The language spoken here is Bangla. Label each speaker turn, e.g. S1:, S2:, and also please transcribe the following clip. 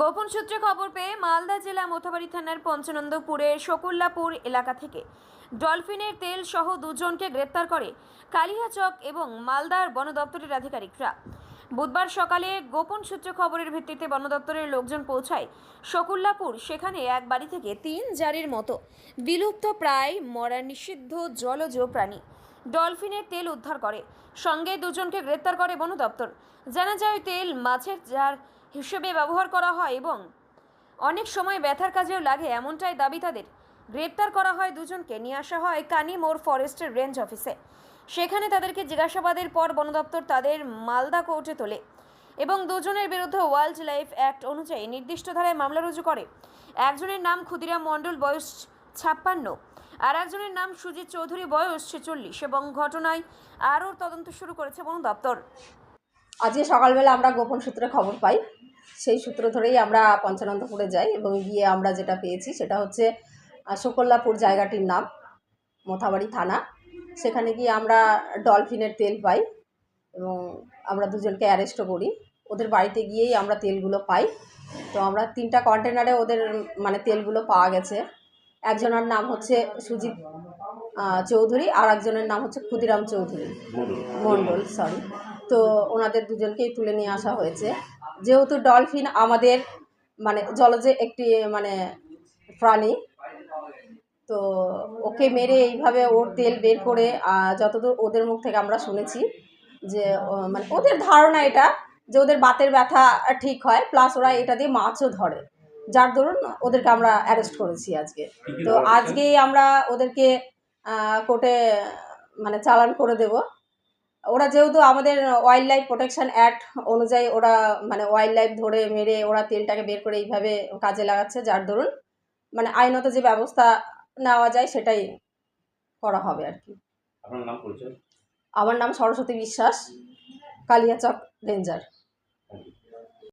S1: গোপন সূত্রে খবর পেয়ে মালদা জেলা মোথাবাড়ি থানার পঞ্চনন্দপুরের শকুল্লাপুর এলাকা থেকে ডলফিনের তেল সহ দুজনকে গ্রেপ্তার করে কালিয়াচক এবং মালদার বন দপ্তরের আধিকারিকরা। বুধবার সকালে গোপন সূত্রে খবরের ভিত্তিতে বন দপ্তরের লোকজন পৌঁছায় শকুল্লাপুর। সেখানে এক বাড়ি থেকে তিন জারির মতো বিলুপ্ত প্রায় মরা নিষিদ্ধ জলজ প্রাণী ডলফিনের তেল উদ্ধার করে। সঙ্গে দুজনকে গ্রেপ্তার করে বন দপ্তর। জানা যায়, তেল মাছের জার হিসেবে ব্যবহার করা হয় এবং অনেক সময় ব্যথার কাজেও লাগে, এমনটাই দাবি তাদের। গ্রেপ্তার করা হয় দুজনকে, নিয়ে আসা হয় কানি মোর ফরেস্টের রেঞ্জ অফিসে। সেখানে তাদেরকে জিজ্ঞাসাবাদের পর বন দপ্তর তাদের মালদা কোর্টে তোলে এবং দুজনের বিরুদ্ধে ওয়াইল্ড লাইফ অ্যাক্ট অনুযায়ী নির্দিষ্ট ধারায় মামলা রুজু করে। একজনের নাম ক্ষুদিরাম মণ্ডল, বয়স ছাপ্পান্ন, আর একজনের নাম সুজিত চৌধুরী, বয়স ছেচল্লিশ এবং ঘটনায় আরও তদন্ত শুরু করেছে বন দপ্তর।
S2: আজকে সকালবেলা আমরা গোপন সূত্রে খবর পাই সেই সূত্র ধরেই আমরা পঞ্চানন্দপুরে যাই এবং গিয়ে আমরা যেটা পেয়েছি সেটা হচ্ছে শোকল্লাপুর জায়গাটির নাম মোথাবাড়ি থানা। সেখানে গিয়ে আমরা ডলফিনের তেল পাই এবং আমরা দুজনকে অ্যারেস্টও করি। ওদের বাড়িতে গিয়েই আমরা তেলগুলো পাই। তো আমরা তিনটা কন্টেনারে ওদের মানে তেলগুলো পাওয়া গেছে। একজনের নাম হচ্ছে সুজিত চৌধুরী আর একজনের নাম হচ্ছে ক্ষুদিরাম চৌধুরী। মণ্ডল। সরি তো ওনাদের দুজনকেই তুলে নিয়ে আসা হয়েছে। যেহেতু ডলফিন আমাদের মানে জলজে একটি মানে প্রাণী তো ওকে মেরে এইভাবে ওর তেল বের করে যতদূর ওদের মুখ থেকে আমরা শুনেছি যে মানে ওদের ধারণা এটা যে ওদের বাতের ব্যথা ঠিক হয় প্লাস ওরা এটা দিয়ে মাছও ধরে। যার দরুন ওদেরকে আমরা অ্যারেস্ট করেছি আজকে। তো আজকেই আমরা ওদেরকে কোর্টে মানে চালান করে দেব। ওরা যেহেতু আমাদের ওয়াইল্ড লাইফ প্রোটেকশান অ্যাক্ট অনুযায়ী ওরা মানে ওয়াইল্ড লাইফ ধরে মেরে ওরা তেলটাকে বের করে এইভাবে কাজে লাগাচ্ছে যার দরুন মানে আইনত যে ব্যবস্থা নেওয়া যায় সেটাই করা হবে আর কি। আমার নাম সরস্বতী বিশ্বাস কালিয়াচক রেঞ্জার।